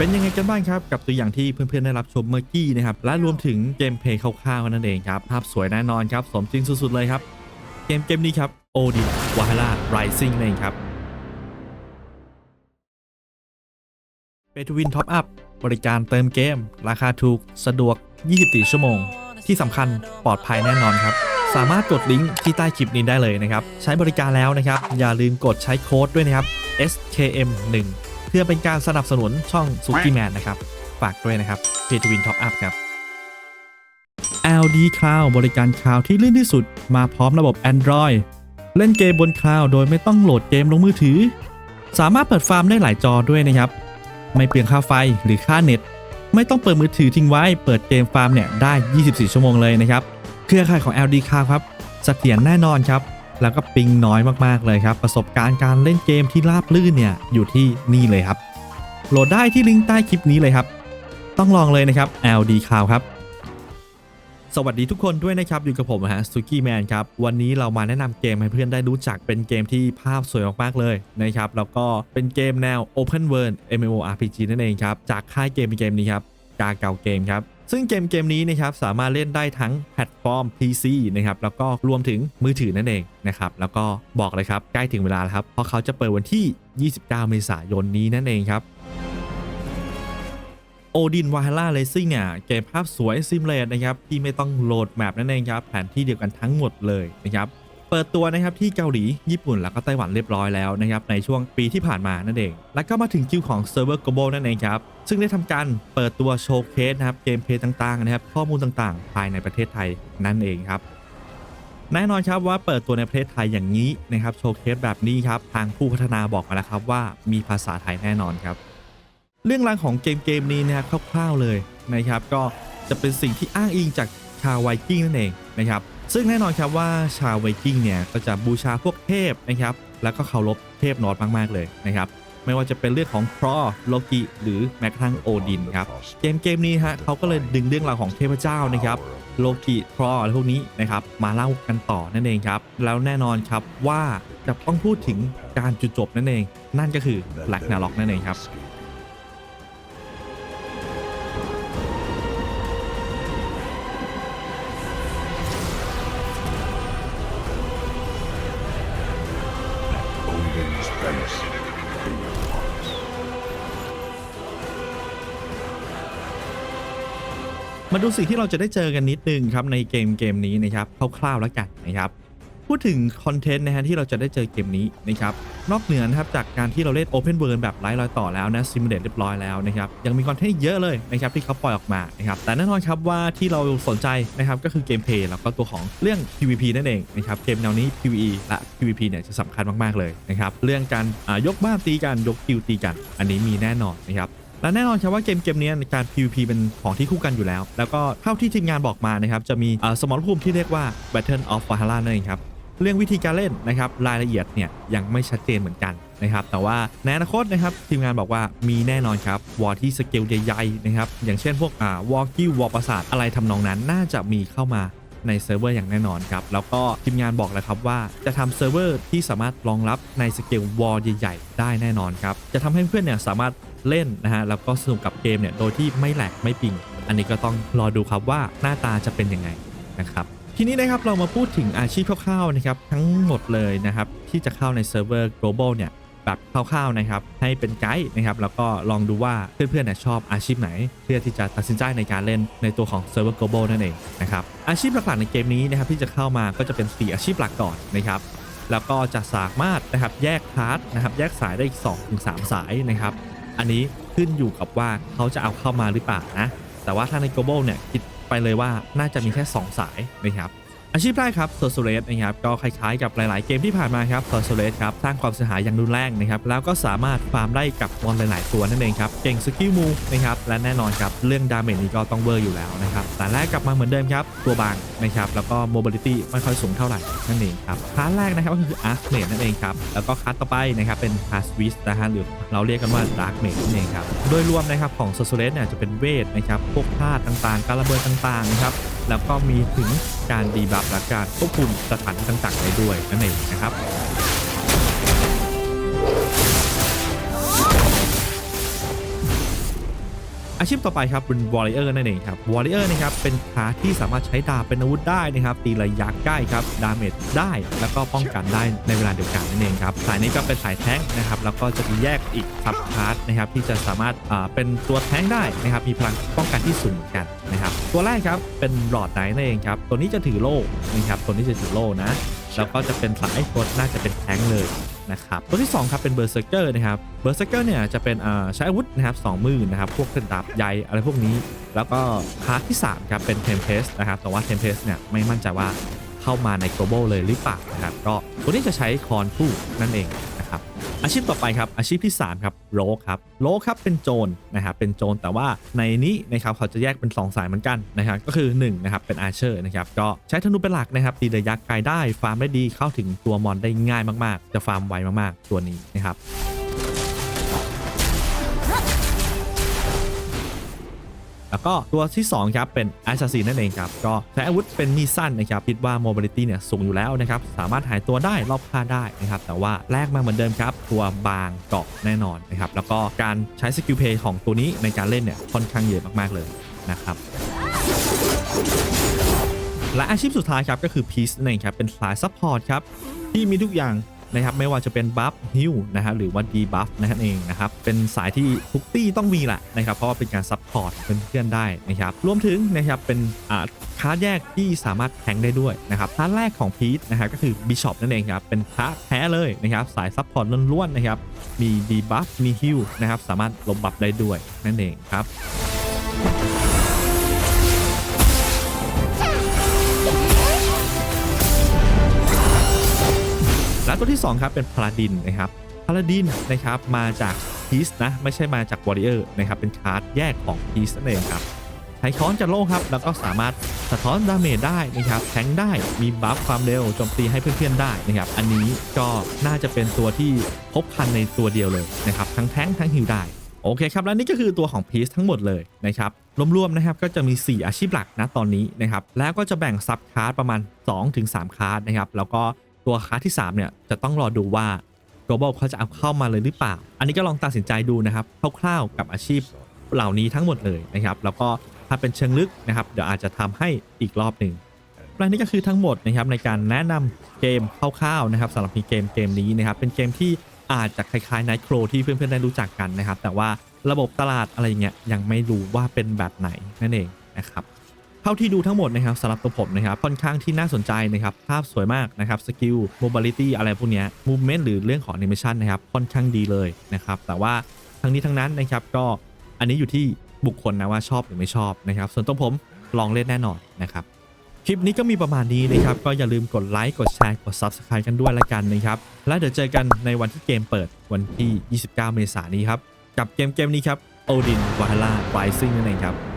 เป็นยังไงกันบ้างครับกับตัวอย่างที่เพื่อนๆได้รับชมเมื่อกี้นะครับและรวมถึงเกมเพลย์คร่าวๆนั่นเองครับภาพสวยแน่นอนครับสมจริงสุดๆเลยครับ เกมเกมนี้ครับโอดีวาฮาร่าไรซิ่งนั่นเองครับเปทวินท็อปอัพบริการเติมเกม ราคาถูกสะดวก 24 ชั่วโมง ที่สำคัญปลอดภัยแน่นอนครับ สามารถกดลิงก์ที่ใต้คลิปนี้ได้เลยนะครับ ใช้บริการแล้วนะครับ อย่าลืมกดใช้โค้ดด้วยนะครับ SKM 1 เพื่อเป็นการสนับสนุนช่อง s u k i Man นนะครับ ฝากด้วยนะครับ p a y to Win Top Up ครับ LD Cloud บริการคลาวที่ลื่นที่สุด มาพร้อมระบบ Android เล่นเกมบนคลาวโดยไม่ต้องโหลดเกมลงมือถือ สามารถเปิดฟาร์มได้หลายจอด้วยนะครับ ไม่เปลืองค่าไฟหรือค่าเน็ต ไม่ต้องเปิดมือถือทิ้งไว้ เปิดเกมฟาร์มเนี่ยได้ 24 ชั่วโมงเลยนะครับ เครือข่ายของ LD Cloud ครับเสถียรแน่นอนครับ แล้วก็ปิงน้อยมากๆเลยครับ ประสบการณ์การเล่นเกมที่ราบลื่นเนี่ยอยู่ที่นี่เลยครับ โหลดได้ที่ลิงก์ใต้คลิปนี้เลยครับ ต้องลองเลยนะครับ LD Cloud ครับ สวัสดีทุกคนด้วยนะครับ อยู่กับผมฮะสุกี้แมนครับ วันนี้เรามาแนะนำเกมให้เพื่อนได้รู้จักเป็นเกมที่ภาพสวยมากๆเลยนะครับ แล้วก็เป็นเกมแนว Open World MMORPG นั่นเองครับ จากค่ายเกมเกมนี้ครับกาเก่าเกมครับ ซึ่งเกมเกมนี้นะครับสามารถเล่นได้ทั้งแพลตฟอร์ม PC นะครับแล้วก็รวมถึงมือถือนั่นเองนะครับแล้วก็บอกเลยครับใกล้ถึงเวลาแล้วครับเพราะเขาจะเปิดวันที่ 29 เมษายนนี้นั่นเองครับโอดินวาฮาร่าเลซิ่งเนี่ยเกมภาพสวยซิมเลตนะครับที่ไม่ต้องโหลดแมปนั่นเองครับแผนที่เดียวกันทั้งหมดเลยนะครับ เปิดตัวนะครับที่เกาหลี ญี่ปุ่นแล้วก็ไต้หวันเรียบร้อยแล้วนะครับในช่วงปีที่ผ่านมานั่นเอง แล้วก็มาถึงคิวของเซิร์ฟเวอร์ global นั่นเองครับซึ่งได้ทำการเปิดตัวโชว์เคสนะครับเกมเพลย์ต่างๆนะครับข้อมูลต่างๆ ภายในประเทศไทยนั่นเองครับแน่นอนครับว่าเปิดตัวในประเทศไทยอย่างนี้นะครับโชว์เคสแบบนี้ครับทางผู้พัฒนาบอกมาแล้วครับว่ามีภาษาไทยแน่นอนครับ เรื่องราวของเกมเกมนี้นะครับคร่าวๆเลยนะครับก็จะเป็นสิ่งที่อ้างอิงจากชาวไวกิ้งนั่นเองนะครับ ซึ่งแน่นอนครับว่าชาวไวกิ้งเนี่ยก็จะบูชาพวกเทพนะครับ แล้วก็เคารพเทพนอร์ดมากๆเลยนะครับ ไม่ว่าจะเป็นเรื่องของครอโลกิหรือแม้กระทั่งโอดินครับ เกมเกมนี้ฮะเขาก็เลยดึงเรื่องราวของเทพเจ้านะครับโลกิครออะไรพวกนี้นะครับมาเล่ากันต่อนั่นเองครับ แล้วแน่นอนครับว่าจะต้องพูดถึงการจุดจบนั่นเอง นั่นก็คือแบล็กนาล็อกนั่นเองครับ มาดูสิ่งที่เราจะได้เจอกันนิดนึงครับในเกมเกมนี้นะครับคร่าวๆแล้วกันนะครับพูดถึงคอนเทนต์นะฮะที่เราจะได้เจอเกมนี้นะครับนอกเหนือนะครับจากการที่เราเล่น Open World แบบไร้รอยต่อแล้วนะซิมูเลตเรียบร้อยแล้วนะครับยังมีคอนเทนต์เยอะเลยนะครับที่เขาปล่อยออกมานะครับแต่แน่นอนครับว่าที่เราสนใจนะครับก็คือเกมเพลย์แล้วก็ตัวของเรื่อง PVP นั่นเองนะครับเกมแนวนี้ PVE และ PVP เนี่ยจะสำคัญมากๆเลยนะครับเรื่องการยกบ้านตีกันยกคิวตีกัน อันนี้มีแน่นอนนะครับ และแน่นอนครับว่าเกมเกมนี้ในการ PVP เป็นของที่คู่กันอยู่แล้ว แล้วก็เท่าที่ทีมงานบอกมานะครับจะมีสมรภูมิที่เรียกว่า Battle of Valhalla นั่นเองครับเรื่องวิธีการเล่นนะครับรายละเอียดเนี่ยยังไม่ชัดเจนเหมือนกันนะครับแต่ว่าในอนาคตนะครับทีมงานบอกว่ามีแน่นอนครับวอร์ที่สเกลใหญ่ๆนะครับอย่างเช่นพวกอ่าวอร์กิ้ววอร์ประสาทอะไรทำนองนั้นน่าจะมีเข้ามาในเซิร์ฟเวอร์อย่างแน่นอนครับแล้วก็ทีมงานบอกเลยครับว่าจะทำเซิร์ฟเวอร์ที่สามารถรองรับในสเกลวอลใหญ่ๆได้แน่นอนครับจะทำให้เพื่อนเนี่ยสามารถ เล่นนะฮะแล้วก็สนุกกับเกมเนี่ยโดยที่ไม่แหลกไม่ปิง อันนี้ก็ต้องรอดูครับว่าหน้าตาจะเป็นยังไงนะครับทีนี้นะครับเรามาพูดถึงอาชีพคร่าวๆนะครับทั้งหมดเลยนะครับที่จะเข้าในเซิร์ฟเวอร์ global เนี่ยแบบคร่าวๆนะครับให้เป็นไกด์นะครับแล้วก็ลองดูว่าเพื่อนๆเนี่ยชอบอาชีพไหน เพื่อที่จะตัดสินใจในการเล่นในตัวของ Server Global นั่นเองนะครับอาชีพหลักๆในเกมนี้นะครับที่จะเข้ามาก็จะเป็น 4 อาชีพหลักก่อนนะครับแล้วก็จะสามารถนะครับแยกพาร์ทนะครับแยกสายได้อีก 2-3 สายนะครับ อันนี้ขึ้นอยู่กับว่าเขาจะเอาเข้ามาหรือเปล่านะ แต่ว่าถ้าใน Global เนี่ยคิดไปเลยว่าน่าจะมีแค่ 2 สายนะครับ อาชีพแรกครับ s o r c e r e s นะครับก็คล้ายๆกับหลายๆเกมที่ผ่านมาครับ s o r c e r e s ครับสร้างความเสียหายอย่างรุนแรงนะครับแล้วก็สามารถฟาร์มได้กับมอนหลายๆตัวนั่นเองครับเก่งสกิลมูนะครับและแน่นอนครับเรื่องดาเมจนี้ก็ต้องเวอร์อยู่แล้วนะครับแต่แรกกลับมาเหมือนเดิมครับตัวบางนะครับแล้วก็โมบิลิตี้ไม่ค่อยสูงเท่าไหร่นั่นเองครับคลาสแรกนะครับก็คืออาร์คเมนั่นเองครับแล้วก็คลาสต่อไปนะครับเป็นคลาสวิสนะฮะหรือเราเรียกกันว่าดาร์กเมนั่นเองครับโดยรวมนะครับของ s o r c e r e s เนี่ยจะเป็นเวทนะครับพวกธาตุต่างๆ การระเบิดต่างๆนะครับ แล้วก็มีถึงการดีบัฟและการควบคุมสถานที่ต่างๆได้ด้วยนั่นเองนะครับ อาชีพต่อไปครับเป็น Warrior นั่นเองครับ Warrior นะครับเป็นคลาสที่สามารถใช้ดาบเป็นอาวุธได้นะครับตีระยะใกล้ครับดาเมจได้แล้วก็ป้องกันได้ในเวลาเดียวกันนั่นเองครับสายนี้ก็เป็นสายแท้งนะครับแล้วก็จะมีแยกอีกซับคลาสนะครับที่จะสามารถอ่าเป็นตัวแท้งได้นะครับมีพลังป้องกันที่สูงเหมือนกันนะครับตัวแรกครับเป็นหลอดไนท์นั่นเองครับตัวนี้จะถือโล่นะครับตัวนี้จะถือโล่นะแล้วก็จะเป็นสายตัวน่าจะเป็นแท้งเลย นะครับตัวที่2ครับเป็นเบอร์เซอร์เกอร์นะครับเบอร์เซอร์เกอร์เนี่ยจะเป็นใช้อาวุธนะครับสองมือนะครับพวกกระดับใยอะไรพวกนี้ แล้วก็คลาสที่3ครับเป็นเทมเพสนะครับแต่ว่าเทมเพสเนี่ยไม่มั่นใจว่าเข้ามาใน global เลยหรือเปล่านะครับก็ตัวนี้จะใช้คอนทูนั่นเอง อาชีพต่อไปครับอาชีพที่ 3 ครับโลครับโลครับเป็นโจรนะครับเป็นโจรแต่ว่าในนี้นะครับเขาจะแยกเป็น 2 สายเหมือนกันนะครับก็คือ1นะครับเป็นอาเชอร์นะครับก็ใช้ธนูเป็นหลักนะครับตีระยะไกลได้ฟาร์มได้ดีเข้าถึงตัวมอนได้ง่ายมากๆ จะฟาร์มไวมากๆ ตัวนี้นะครับ แล้วก็ตัวที่2ครับเป็น Assassin นั่นเองครับก็ใช้อาวุธเป็นมีสั้นนะครับคิดว่า mobility เนี่ยสูงอยู่แล้วนะครับสามารถหายตัวได้รอบค่าได้นะครับแต่ว่าแลกมาเหมือนเดิมครับ ตัวบางเกาะแน่นอนนะครับแล้วก็การใช้สกิลเพย์ของตัวนี้ในการเล่นเนี่ยค่อนข้างเยอะมากๆเลยนะครับและอาชีพสุดท้ายครับก็คือ Peace นั่นเองครับเป็นสายซัพพอร์ตครับที่มีทุกอย่าง นะครับไม่ว่าจะเป็นบัฟฮิลนะครับหรือว่าดีบัฟนั่นเองนะครับเป็นสายที่ทุกตี้ต้องมีแหละนะครับเพราะว่าเป็นการซัพพอร์ตเพื่อนๆได้นะครับรวมถึงนะครับเป็นอ่าคาร์ดแยกที่สามารถแทงได้ด้วยนะครับคาร์ดแรกของพีทนะครับก็คือบิชอปนั่นเองครับเป็นคาร์ดแท้เลยนะครับสายซัพพอร์ตล้วนๆนะครับมีดีบัฟมีฮิลนะครับสามารถลบบัฟได้ด้วยนั่นเองครับ และตัวที่ 2 ครับ เป็นพาลาดินนะครับพาลาดินนะครับมาจากพีซนะไม่ใช่มาจากวอริเออร์นะครับเป็นคาร์ดแยกของพีซนั่นเองครับใช้ค้อนจากโล่ครับ แล้วก็สามารถสะท้อนดาเมจได้นะครับแทงได้มีบัฟความเร็วโจมตีให้เพื่อนๆได้นะครับอันนี้ก็น่าจะเป็นตัวที่ครบคันในตัวเดียวเลยนะครับทั้งแทงทั้งฮิลได้โอเคครับและนี่ก็คือตัวของพีซทั้งหมดเลยนะครับรวมๆนะครับก็จะมี 4 อาชีพหลักนะตอนนี้นะครับแล้วก็จะแบ่งซับคลาสประมาณ 2-3คลาสนะครับแล้วก็ ตัวคลาสที่ 3 เนี่ย จะต้องรอดูว่า global เขาจะเอาเข้ามาเลยหรือเปล่า อันนี้ก็ลองตัดสินใจดูนะครับคร่าวๆกับอาชีพเหล่านี้ทั้งหมดเลยนะครับ แล้วก็ถ้าเป็นเชิงลึกนะครับ เดี๋ยวอาจจะทำให้อีกรอบหนึ่งและนี่ก็คือทั้งหมดนะครับในการแนะนำเกมคร่าวๆนะครับสำหรับเกมเกมนี้นะครับ เป็นเกมที่อาจจะคล้ายๆ Night Crow ที่เพื่อนๆได้รู้จักกันนะครับ แต่ว่าระบบตลาดอะไรเงี้ยยังไม่รู้ว่าเป็นแบบไหนนั่นเองนะครับ ท่าที่ดูทั้งหมดนะครับสำหรับตัวผมนะครับค่อนข้างที่น่าสนใจนะครับภาพสวยมากนะครับสกิลโมบิลิตี้อะไรพวกนี้มูฟเมนต์หรือเรื่องของ a อนิเมชันนะครับค่อนข้างดีเลยนะครับแต่ว่าทั้งนี้ทั้งนั้นนะครับก็อันนี้อยู่ที่บุคคลนะว่าชอบหรือไม่ชอบนะครับส่วนตัวผมลองเล่นแน่นอนนะครับคลิปนี้ก็มีประมาณนี้นะครับก็อย่าลืมกดไลค์กดแชร์กด Subscribe กันด้วยละกันนะครับแล้วเดี๋ยวเจอกันในวันที่เกมเปิดวันที่ 29 เมษายนนี้ครับกับเกมเกมนี้ครับ Odin Valhalla Rising นั่นเองครับ